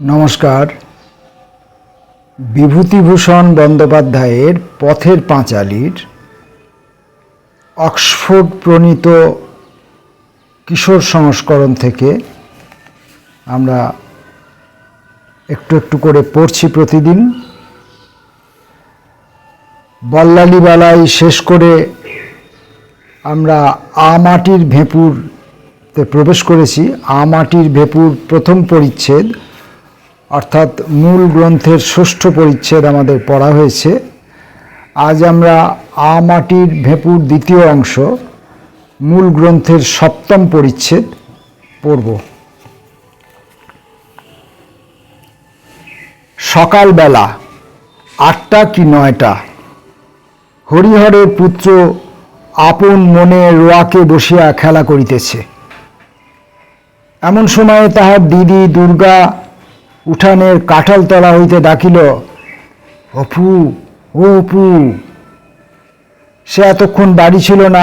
নমস্কার। বিভূতিভূষণ বন্দ্যোপাধ্যায়ের পথের পাঁচালীর অক্সফোর্ড প্রণীত কিশোর সংস্করণ থেকে আমরা একটু একটু করে পড়ছি প্রতিদিন। বল্লালিবালাই শেষ করে আমরা আমাটির ভেঁপুরতে প্রবেশ করেছি। আমাটির ভেঁপুর প্রথম পরিচ্ছেদ অর্থাৎ মূল গ্রন্থের ষষ্ঠ পরিচ্ছেদ আমাদের পড়া হয়েছে। আজ আমরা আ মাটির ভেপুর দ্বিতীয় অংশ, মূল গ্রন্থের সপ্তম পরিচ্ছেদ পড়ব। সকালবেলা আটটা কি নয়টা, হরিহরের পুত্র আপন মনে রোয়াকে বসিয়া খেলা করিতেছে। এমন সময়ে তাহার দিদি দুর্গা উঠানের কাঁঠাল তলা হইতে ডাকিল, অপু, ও অপু, সে এতক্ষণ বাড়ি ছিল না,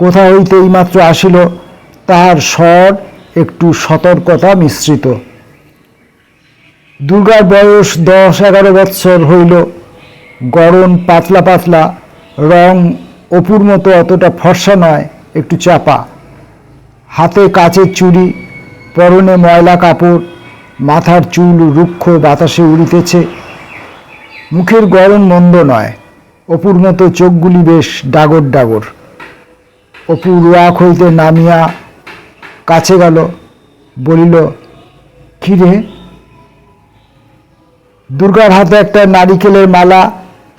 কোথা হইতে এইমাত্র আসিল? তাহার স্বর একটু সতর্কতা মিশ্রিত। দুর্গার বয়স দশ এগারো বৎসর হইল। গরম পাতলা পাতলা, রং অপুর মতো অতটা ফর্সা নয়, একটু চাপা। হাতে কাচের চুড়ি, পরনে ময়লা কাপড় মাথার চুল রুক্ষ বাতাসে উড়িতেছে। মুখের গরম মন্দ নয়, অপুর মতো চোখগুলি বেশ ডাগর ডাগর। অপু রোয়াক হইতে নামিয়া কাছে গেল, বলিল কি রে দুর্গার হাতে একটা নারিকেলের মালা,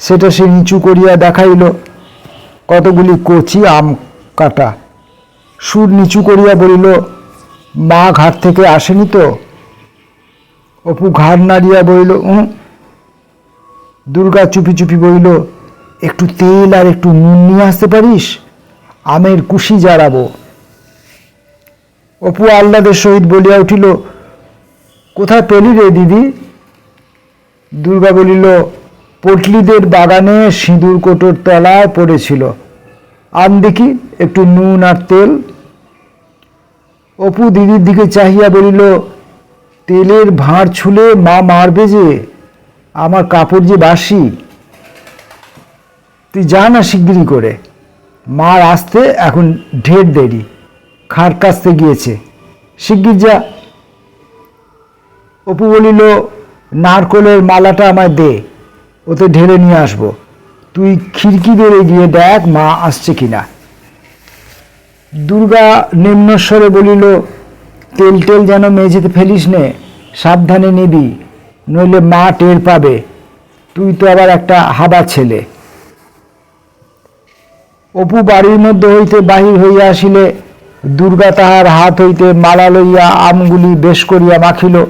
সেটা সে নিচু করিয়া দেখাইল। কতগুলি কচি আম কাটা। সুর নিচু করিয়া বলিল, মা ঘাট থেকে আসেনি তো? অপু ঘাড় নাড়িয়া বলিল উঁ দুর্গা চুপি চুপি বলিল, একটু তেল আর একটু নুন নিয়ে আসতে পারিস? আমের কুশি জারাবো। অপু আহ্লাদের সহিত বলিয়া উঠিল, কোথায় পেলি রে দিদি? দুর্গা বলিল, পটলিদের বাগানে সিঁদুর কোটোর তলায় পড়েছিল। আন দেখি, একটু নুন আর তেল। অপু দিদির দিকে চাহিয়া বলিল তেলের ভাঁড় ছুলে মা মারবে যে, আমার কাপড় যে বাসি। তুই যা না শিগগিরি করে। মার আসতে এখন ঢের দেরি। খাট কাছতে গিয়েছে। শিগগির যা। অপু বলিল, নারকলের মালাটা আমায় দে, ওতে ঢেলে নিয়ে আসব। তুই খিড়কি বেড়ে গিয়ে দেখ মা আসছে কিনা। দুর্গা নিম্নস্বরে বলিল, তেল টেল যেন মেঝেতে ফেলিস নে। সাবধানে নিবি, নইলে মা টের পাবে। তুই তো আবার একটা হাবা ছেলে। অপু বাড়ির মধ্যে হইতে বাহির হইয়া আসিলে, দুর্গা তাহার হাত হইতে মালা লইয়া আমগুলি বেশ করিয়া মাখিল।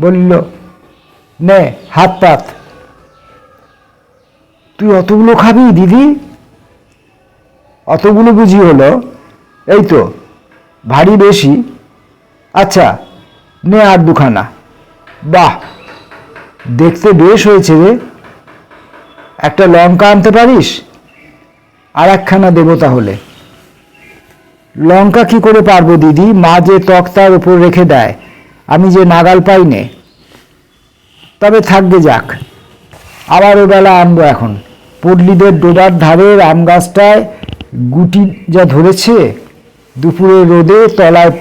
বলিল, নে, হাত পাত। তুই অতগুলো খাবি দিদি? অতগুলো বুঝি হলো? এই তো, ভারী বেশি। আচ্ছা নে আর দুখানা। বাহ, দেখতে বেশ হয়েছে রে। একটা লঙ্কা আনতে পারিস? আর একখানা দেবো তাহলে। লঙ্কা কি করে পারব দিদি? মা যে তক্তার উপর রেখে দেয়, আমি যে নাগাল পাই নে। তবে থাকবে যাক আবার বেলা আনব এখন। পটলিদের ডোবার ধারের আম গাছটায় গুটি যা ধরেছে দুপুরে রোদে তলায়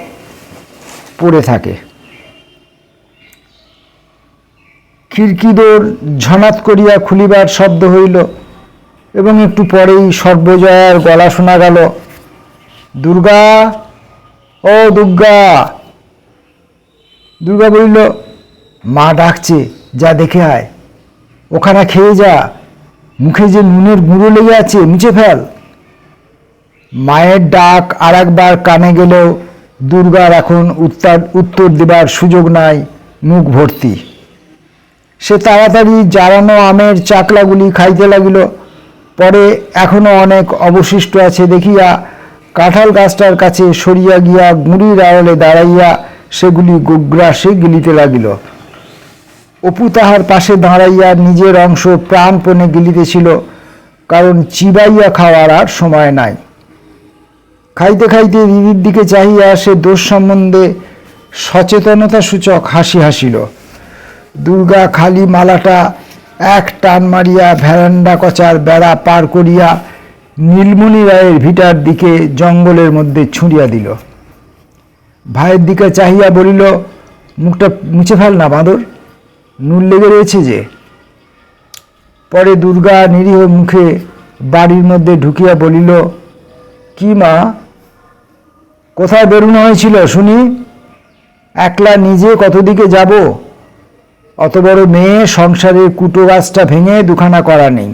পড়ে থাকে। খিড়কিদোর ঝনাত করিয়া খুলিবার শব্দ হইল, এবং একটু পরেই সর্বজয়ার গলা শোনা গেল, দুর্গা, ও দুর্গা! দুর্গা বলিল, মা ডাকছে, যা দেখে আয়। ওখানে খেয়ে যা। মুখে যে নুনের গুঁড়ো লেগে আছে, মুছে ফেল। মায়ের ডাক আর একবার কানে গেলেও দুর্গার এখন উত্তর উত্তর দেবার সুযোগ নাই, মুখ ভর্তি। সে তাড়াতাড়ি জারানো আমের চাকলাগুলি খাইতে লাগিল। পরে এখনও অনেক অবশিষ্ট আছে দেখিয়া কাঁঠাল গাছটার কাছে সরিয়া গিয়া গুঁড়ির আড়লে দাঁড়াইয়া সেগুলি গোগ্রাসে গিলিতে লাগিল। অপু তাহার পাশে দাঁড়াইয়া নিজের অংশ প্রাণপণে গিলিতেছিল, কারণ চিবাইয়া খাওয়ার আর সময় নাই। খাইতে খাইতে দিদির দিকে চাহিয়া সে দোষ সম্বন্ধে সচেতনতা সূচক হাসি হাসিল। দুর্গা খালি মালাটা এক টান মারিয়া ভ্যারান্ডা কচার বেড়া পার করিয়া নীলমণি রায়ের ভিটার দিকে জঙ্গলের মধ্যে ছুঁড়িয়া দিল। ভাইয়ের দিকে চাহিয়া বলিল, মুখটা মুছে ফেল না বাঁদর, নুন লেগে রয়েছে যে? পরে দুর্গা নিরীহ মুখে বাড়ির মধ্যে ঢুকিয়া বলিল, কি মা, কোথায় বেরোনো হয়েছিল শুনি? একলা নিজে কতদিকে যাব? অত বড় মেয়ে সংসারের কুটো গাছটা ভেঙে দুখানা করা নেই।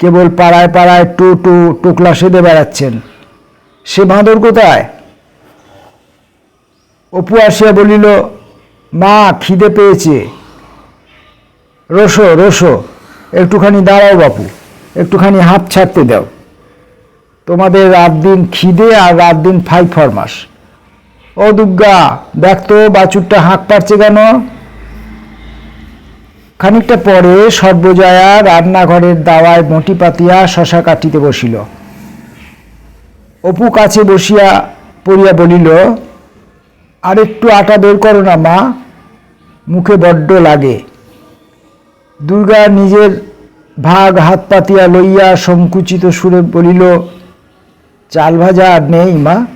কেবল পাড়ায় পাড়ায় টো টো টোকলা সেদে বেড়াচ্ছেন। সে বাঁদর কোথায়? অপু আসিয়া বলিল, মা, খিদে পেয়েছে। রসো রসো, একটুখানি দাঁড়াও বাপু, একটুখানি হাত ছাড়তে দাও। তোমাদের রাত দিন খিদে আর রাত দিন ফাই ফরমাস ও দুর্গা দেখ তো বাছুরটা হাঁক পারছে কেন? খানিকটা পরে সর্বজয়া রান্নাঘরের দাওয়ায় মটি পাতিয়া শশা কাটিতে বসিল। অপু কাছে বসিয়া পড়িয়া বলিল আর একটু আটা বের করো না মা, মুখে বড্ড লাগে। দুর্গা নিজের ভাগ হাত পাতিয়া লইয়া সংকুচিত সুরে বলিল, চাল ভাজা আর নেই মা।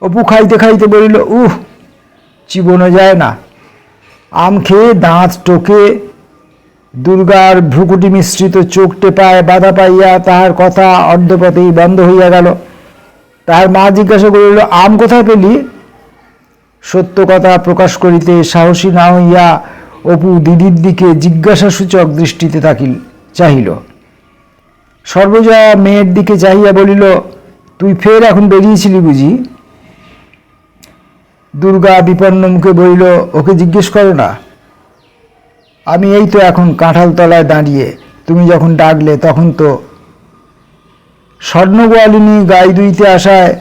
অপু খাইতে খাইতে বলিল, উহ, চিবনো যায় না। আম খেয়ে দাঁত টোকে দুর্গার ভ্রুকুটি মিশ্রিত চোখ টেপায় বাধা পাইয়া তাহার কথা অর্ধপথেই বন্ধ হইয়া গেল। তাহার মা জিজ্ঞাসা করিল, আম কোথায় পেলি? সত্য কথা প্রকাশ করিতে সাহসী না হইয়া অপু দিদির দিকে জিজ্ঞাসাসূচক দৃষ্টিতে থাকিল, চাহিল। সর্বজয়া মেয়ের দিকে চাহিয়া বলিল, তুই ফের এখন বেরিয়েছিলি বুঝি? দুর্গা বিপন্ন মুখে বলিল, ওকে জিজ্ঞেস করো না। আমি এই তো এখন কাঁঠাল তলায় দাঁড়িয়ে। তুমি যখন ডাকলে তখন তো স্বর্ণগোয়ালিনী গাই দুইতে আসায়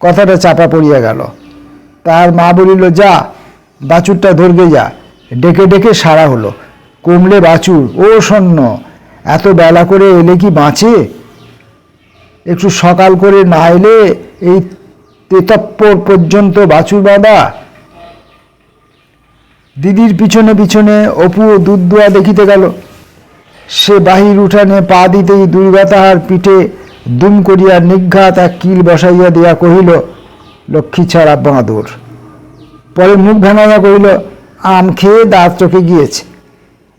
কথাটা চাপা পড়িয়া গেল। তার মা বলিল, যা, বাছুরটা ধরবে যা। ডেকে ডেকে সারা হলো। কমলে বাছুর, ও স্বর্ণ, এত বেলা করে এলে কি বাঁচে? একটু সকাল করে না এলে এই তেতপ্পর পর্যন্ত বাছুর বাঁধা। দিদির পিছনে পিছনে অপু দুধ দোয়া দেখিতে গেল। সে বাহির উঠানে পা দিতেই দুর্গা তাহার পিঠে দুম করিয়া নিঘাত এক কিল বসাইয়া দিয়া কহিল, লক্ষ্মী ছাড়া বাঁদর। পরে মুখ ভাঙাইয়া কহিল, আম খেয়ে দাঁত চোখে গিয়েছে।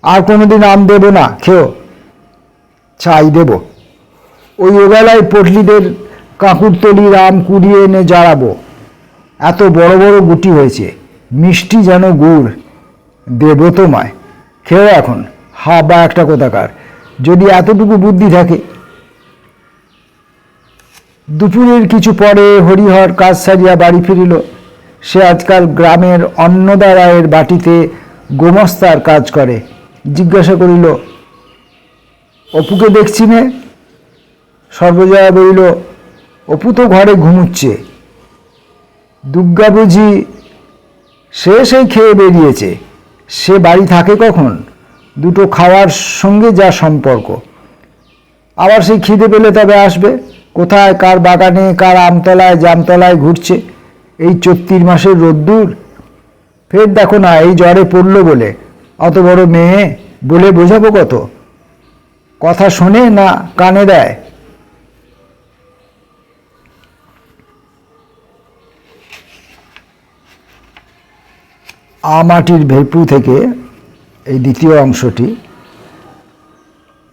আর কোনোদিন আম দেব না, খেও। ছাই দেব। ওই ওবেলায় পটলিদের কাকুরতলির রাম কুড়িয়ে এনে জাড়াবো এত বড় বড় গুটি হয়েছে, মিষ্টি যেন গুড় দেব তোমায় খেয়ে এখন, হা বা একটা কোথাকার, যদি এতটুকু বুদ্ধি থাকে। দুপুরের কিছু পরে হরিহর কাজ সারিয়া বাড়ি ফিরিল। সে আজকাল গ্রামের অন্নদা রায়ের বাটিতে গোমস্তার কাজ করে। জিজ্ঞাসা করিল, অপুকে দেখছি নে? সর্বজয়া বলিল অপু তো ঘরে ঘুমুচ্ছে। দুর্গা বুঝি সে সেই খেয়ে বেরিয়েছে। সে বাড়ি থাকে কখন? দুটো খাওয়ার সঙ্গে যা সম্পর্ক। আবার সেই খিদে পেলে তবে আসবে। কোথায়, কার বাগানে, কার আমতলায়, জামতলায় ঘুরছে। এই চত্রিশ মাসের রোদ্দুর। ফের দেখো না, এই জ্বরে পড়ল বলে। অত বড় মেয়ে বলে বোঝাবো কত? কথা শোনে না কানে দেয়। আমাটির ভেপু থেকে এই দ্বিতীয় অংশটি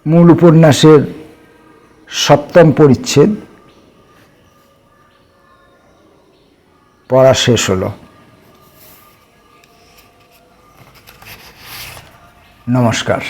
মূল উপন্যাসের সপ্তম পরিচ্ছেদ পড়া শেষ হল। নমস্কার।